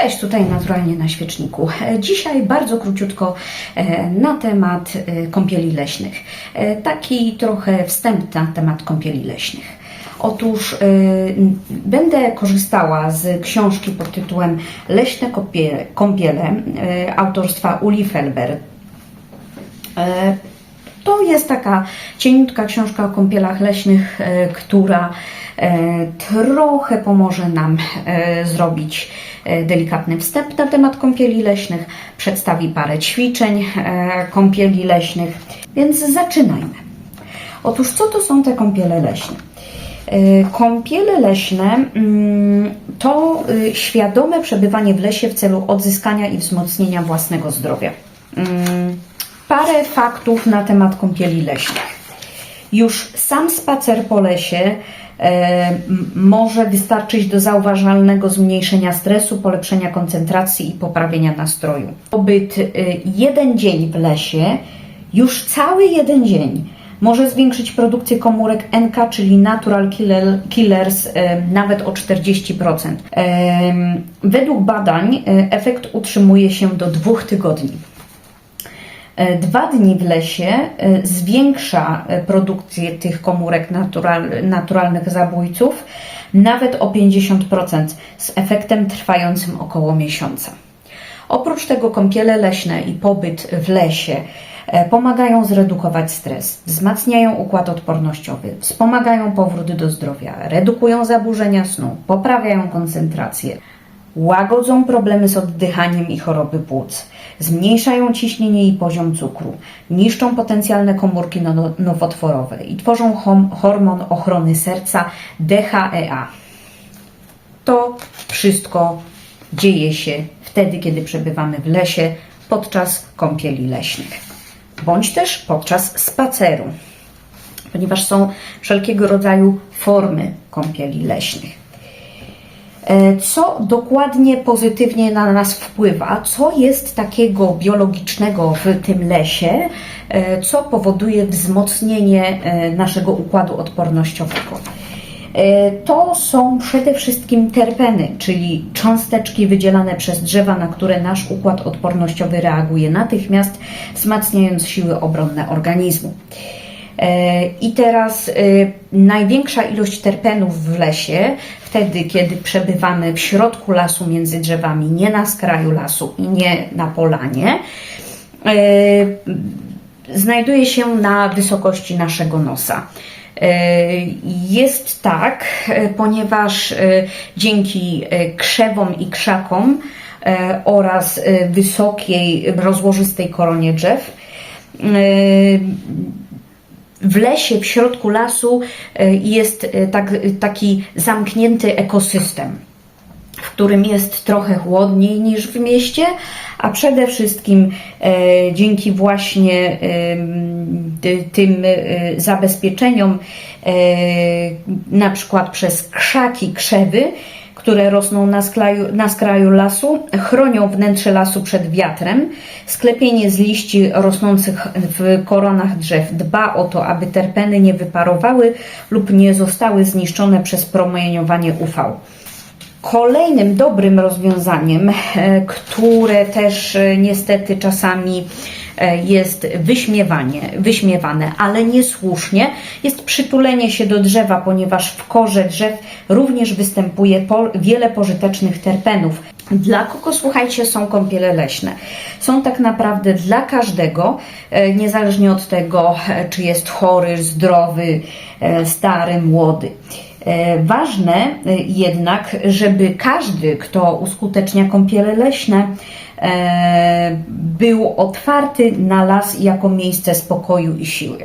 Cześć, tutaj naturalnie na świeczniku. E, Dzisiaj bardzo króciutko e, na temat e, kąpieli leśnych. Taki trochę wstęp na temat kąpieli leśnych. Otóż będę korzystała z książki pod tytułem Leśne kąpiele e, autorstwa Uli Felber. To jest taka cieniutka książka o kąpielach leśnych, e, która e, trochę pomoże nam e, zrobić delikatny wstęp na temat kąpieli leśnych, przedstawi parę ćwiczeń kąpieli leśnych, więc zaczynajmy. Otóż co to są te kąpiele leśne? Kąpiele leśne mm, to y, świadome przebywanie w lesie w celu odzyskania i wzmocnienia własnego zdrowia. Parę faktów na temat kąpieli leśnych. Już sam spacer po lesie e, może wystarczyć do zauważalnego zmniejszenia stresu, polepszenia koncentracji i poprawienia nastroju. Pobyt y, jeden dzień w lesie, już cały jeden dzień, może zwiększyć produkcję komórek NK, czyli Natural Killer, Killers, e, nawet o 40%. Em, Według badań e, efekt utrzymuje się do dwóch tygodni. E, Dwa dni w lesie e, zwiększa e, produkcję tych komórek natural, naturalnych zabójców nawet o 50% z efektem trwającym około miesiąca. Oprócz tego kąpiele leśne i pobyt w lesie pomagają zredukować stres, wzmacniają układ odpornościowy, wspomagają powrót do zdrowia, redukują zaburzenia snu, poprawiają koncentrację, łagodzą problemy z oddychaniem i choroby płuc, zmniejszają ciśnienie i poziom cukru, niszczą potencjalne komórki no- nowotworowe i tworzą hormon ochrony serca DHEA. To wszystko dzieje się wtedy, kiedy przebywamy w lesie podczas kąpieli leśnych, bądź też podczas spaceru, ponieważ są wszelkiego rodzaju formy kąpieli leśnych. E, Co dokładnie pozytywnie na nas wpływa, co jest takiego biologicznego w tym lesie, e, co powoduje wzmocnienie e, naszego układu odpornościowego. To są przede wszystkim terpeny, czyli cząsteczki wydzielane przez drzewa, na które nasz układ odpornościowy reaguje natychmiast, wzmacniając siły obronne organizmu. E, I teraz e, największa ilość terpenów w lesie, wtedy kiedy przebywamy w środku lasu między drzewami, nie na skraju lasu i nie na polanie, e, znajduje się na wysokości naszego nosa. Jest tak, ponieważ dzięki krzewom i krzakom oraz wysokiej, rozłożystej koronie drzew, w lesie, w środku lasu e, jest e, tak, taki zamknięty ekosystem, w którym jest trochę chłodniej niż w mieście, a przede wszystkim e, dzięki właśnie ty- tym e, zabezpieczeniom, e, na przykład przez krzaki, krzewy, które rosną na skraju, na skraju lasu, chronią wnętrze lasu przed wiatrem. Sklepienie z liści rosnących w koronach drzew dba o to, aby terpeny nie wyparowały lub nie zostały zniszczone przez promieniowanie UV. Kolejnym dobrym rozwiązaniem, e, które też e, niestety czasami jest wyśmiewanie, wyśmiewane, ale niesłusznie, jest przytulenie się do drzewa, ponieważ w korze drzew również występuje wiele pożytecznych terpenów. Dla kogo, słuchajcie, są kąpiele leśne? Są tak naprawdę dla każdego, e, niezależnie od tego, e, czy jest chory, zdrowy, e, stary, młody. E, Ważne e, jednak, żeby każdy, kto uskutecznia kąpiele leśne, e, był otwarty na las jako miejsce spokoju i siły.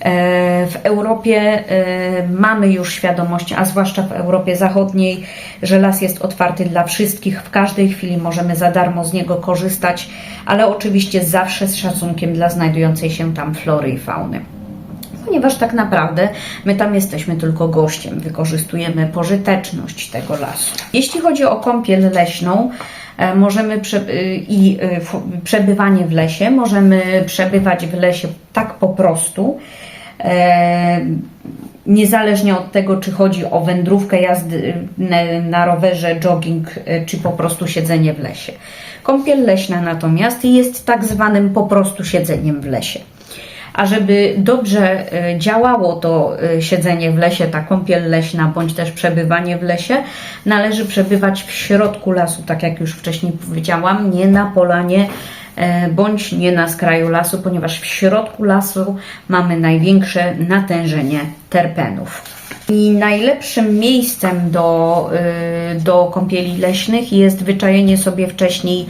E, W Europie e, mamy już świadomość, a zwłaszcza w Europie Zachodniej, że las jest otwarty dla wszystkich. W każdej chwili możemy za darmo z niego korzystać, ale oczywiście zawsze z szacunkiem dla znajdującej się tam flory i fauny ponieważ tak naprawdę my tam jesteśmy tylko gościem, wykorzystujemy pożyteczność tego lasu. Jeśli chodzi o kąpiel leśną, e, możemy y, i f- przebywanie w lesie, możemy przebywać w lesie tak po prostu. E, niezależnie od tego, czy chodzi o wędrówkę, jazdy na, rowerze, jogging, czy po prostu siedzenie w lesie. Kąpiel leśna natomiast jest tak zwanym po prostu siedzeniem w lesie. A żeby dobrze y, działało to y, siedzenie w lesie, ta kąpiel leśna, bądź też przebywanie w lesie, należy przebywać w środku lasu, tak jak już wcześniej powiedziałam, nie na polanie e, bądź nie na skraju lasu, ponieważ w środku lasu mamy największe natężenie terpenów. I najlepszym miejscem do, y, do kąpieli leśnych jest wyczajenie sobie wcześniej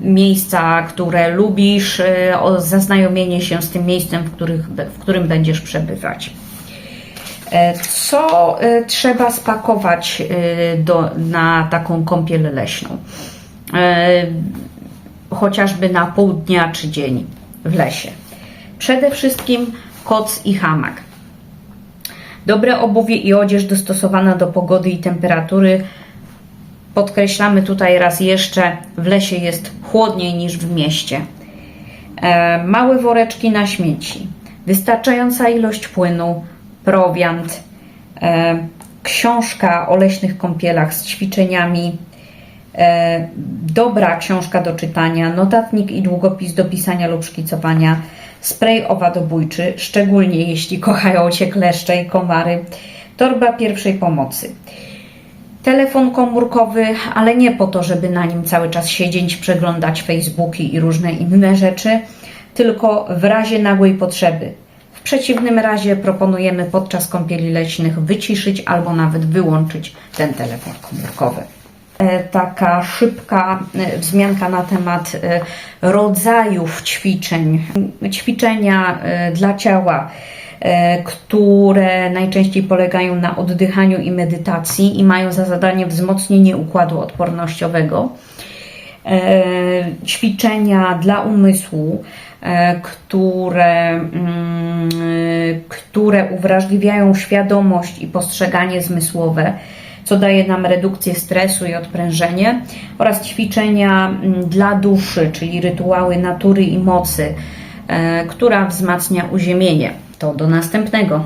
miejsca, które lubisz, y, zaznajomienie się z tym miejscem, w, których, w którym będziesz przebywać. E, Co e, trzeba spakować do, na taką kąpiel leśną? E, Chociażby na pół dnia czy dzień w lesie. Przede wszystkim koc i hamak. Dobre obuwie i odzież dostosowana do pogody i temperatury. Podkreślamy tutaj raz jeszcze, w lesie jest chłodniej niż w mieście. E, małe woreczki na śmieci, wystarczająca ilość płynu, prowiant, e, książka o leśnych kąpielach z ćwiczeniami, dobra książka do czytania, notatnik i długopis do pisania lub szkicowania, spray owadobójczy, szczególnie jeśli kochają Cię kleszcze i komary, torba pierwszej pomocy. Telefon komórkowy, ale nie po to, żeby na nim cały czas siedzieć, przeglądać Facebooki i różne inne rzeczy, tylko w razie nagłej potrzeby. W przeciwnym razie proponujemy podczas kąpieli leśnych wyciszyć albo nawet wyłączyć ten telefon komórkowy. E, Taka szybka e, wzmianka na temat e, rodzajów ćwiczeń. Ćwiczenia dla ciała, które najczęściej polegają na oddychaniu i medytacji i mają za zadanie wzmocnienie układu odpornościowego. Ćwiczenia dla umysłu, które, mm, które uwrażliwiają świadomość i postrzeganie zmysłowe, co daje nam redukcję stresu i odprężenie, oraz ćwiczenia mm, dla duszy, czyli rytuały natury i mocy, e, która wzmacnia uziemienie. To do następnego.